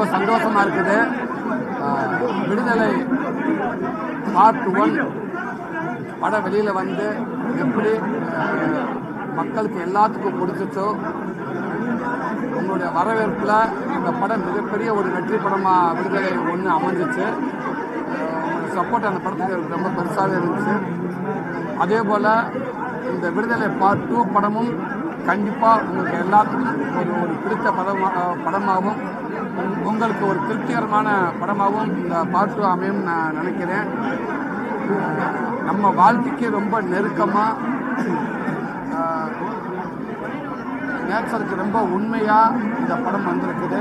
ரொம்ப சந்தோஷமாக இருக்குது. விடுதலை பார்ட் ஒன் படம் வெளியில் வந்து எப்படி மக்களுக்கு எல்லாத்துக்கும் பிடிச்சிச்சோ உங்களுடைய வரவேற்பில் இந்த படம் மிகப்பெரிய ஒரு வெற்றி படமாக விடுதலை ஒன்று அமைஞ்சிச்சு. சப்போர்ட் அந்த படத்துக்கு ரொம்ப பெருசாகவே இருந்துச்சு. அதே போல் இந்த விடுதலை பார்ட் டூ படமும் கண்டிப்பாக உங்களுக்கு எல்லாத்துக்கும் ஒரு ஒரு பிடித்த படமாக படமாகவும் உங்களுக்கு ஒரு திருப்திகரமான படமாகவும் இந்த பாட்டு அமையும் நான் நினைக்கிறேன். நம்ம வாழ்க்கைக்கு ரொம்ப நெருக்கமாக நேச்சருக்கு ரொம்ப உண்மையாக இந்த படம் வந்திருக்குது.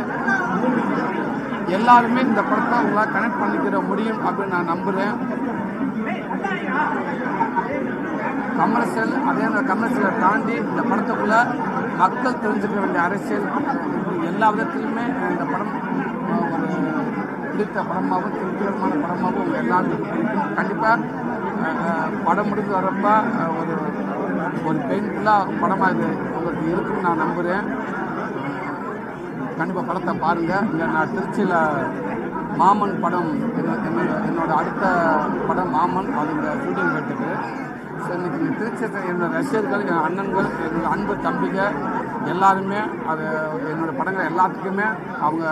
எல்லாருமே இந்த படத்தை உங்களால் கனெக்ட் பண்ணிக்கிற முடியும் அப்படின்னு நான் நம்புகிறேன் கமர்ஷியல் அதே அந்த கமர்ஷியலை தாண்டி இந்த படத்துக்குள்ள மக்கள் தெரிஞ்சுக்க வேண்டிய அரசியல் எல்லா விதத்திலுமே இந்த படம் ஒரு பிடித்த படமாகவும் திருப்திகரமான படமாகவும் எல்லாத்துக்கும் எல்லாருக்கும் பிடிக்கும் கண்டிப்பாக படம் முடிந்து வரப்ப ஒரு ஒரு பெயின்ஃபுல்லாக படமாக இது உங்களுக்கு இருக்குன்னு நான் நம்புகிறேன் கண்டிப்பாக படத்தை பாருங்கள் இங்கே நான் திருச்சியில் மாமன் படம் என்னோட என்னோட அடுத்த படம் மாமன் அது இந்த ஷூட்டிங் போயிட்டுருக்கு இன்னைக்கு இந்த என்னோட ரசிகர்கள் என் அண்ணன்கள் என்னோட அன்பு தம்பிகள் எல்லாருமே அது என்னோட படங்கள் எல்லாத்துக்குமே அவங்க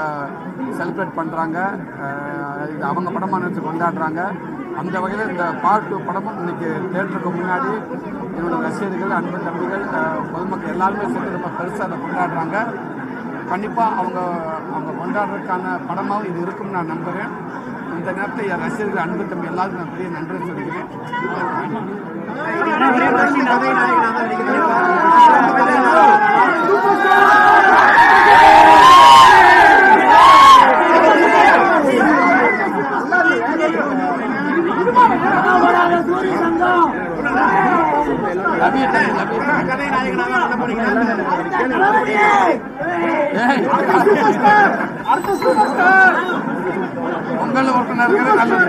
செலிப்ரேட் பண்ணுறாங்க இது அவங்க படமாக நினச்சி கொண்டாடுறாங்க. அந்த வகையில் இந்த பார்ட் டூ படமும் இன்னைக்கு தேட்டருக்கு முன்னாடி என்னோட ரசிகர்கள் அன்பு தம்பிகள் பொதுமக்கள் எல்லாருமே சேர்த்து ரொம்ப பெருசாக அதை கொண்டாடுறாங்க. கண்டிப்பாக அவங்க அவங்க கொண்டாடுறதுக்கான படமாகவும் இது இருக்கும்னு நான் நம்புகிறேன் இந்த நேரத்தில் என் ரசிகர்கள் அன்பு தம்பி எல்லாருக்கும் நான் பெரிய நன்றி சொல்லிக்கிறேன் ரவி தம்பி ரவி ஏய், உங்கள் உறுப்பினர்கள் நல்லது.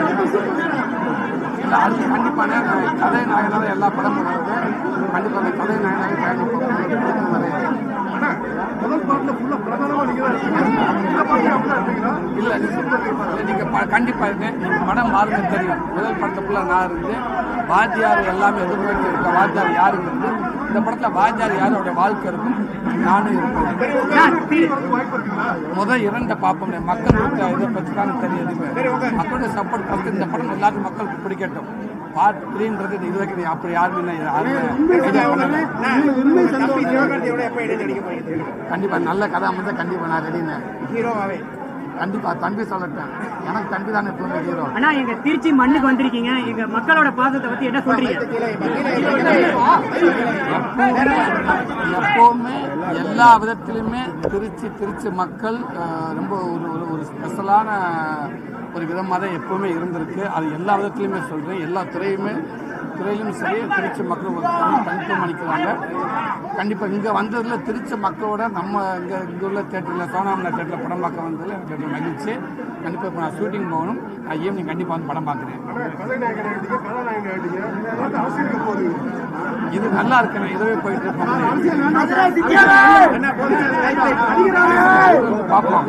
இல்லை அது கண்டிப்பான கதை நாயனாக எல்லா படமும் வருது. கண்டிப்பாக அந்த கதை நாயனாக பயணிப்போம் நிறைய முதல் பாட்டுல நீங்க இல்லை நீங்கள் ப கண்டிப்பாக இருக்கு. படம் பாருங்க தெரியும். முதல் படத்துக்குள்ள நான் இருந்து வாத்தியார் எல்லாமே எதிர்பார்த்து இருக்க வாத்தியார் யாருங்கிறது இந்த படத்தில் வாத்தியார் யாரோட வாழ்க்கை இருக்கும்? நானும் இருப்பேன். முதல் இரண்ட பார்ப்போம் மக்களுக்கு இதை பற்றி தான் தெரியுது மக்களுடைய சப்போர்ட் பார்த்து இந்த படம் எல்லாருக்கும் மக்களுக்கு பிடிக்கட்டும். பார்ட் த்ரீன்றது இது வரைக்கும் அப்படி யாருமே கண்டிப்பா நல்ல கதை அமைஞ்சா கண்டிப்பா நான் ரெடிங்க ஹீரோவாவே. கண்டிப்பா தம்பி சொல்லட்டேன். எனக்கு தம்பி தானே எப்பவுமே ஹீரோ அண்ணா எங்க திருச்சி மண்ணுக்கு வந்திருக்கீங்க. எங்க மக்களோட பாசத்தை பத்தி என்ன சொல்றீங்க? எப்பவுமே எல்லா விதத்திலுமே திருச்சி திருச்சி மக்கள் ரொம்ப ஒரு ஒரு ஸ்பெஷலான ஒரு விதமாக தான் எப்பவுமே இருந்திருக்கு. அது எல்லா விதத்திலுமே சொல்கிறேன் எல்லா துறையுமே துறையிலும் சரி திருச்சி மக்கள் ஒரு தனி தனித்துவம் அளிக்கிறாங்க கண்டிப்பாக இங்கே வந்ததில் திருச்சி மக்களோட நம்ம இங்கே இங்கே உள்ள தேட்டரில் சோனாமலா தேட்டரில் படம் பார்க்க வந்ததில் எனக்கு ரொம்ப மகிழ்ச்சி. கண்டிப்பாக இப்போ நான் ஷூட்டிங் போகணும். நான் ஈவினிங் கண்டிப்பாக வந்து படம் பார்க்குறேன். இது நல்லா இருக்கு நான் இதுவே போயிட்டு போதும் பார்ப்போம்.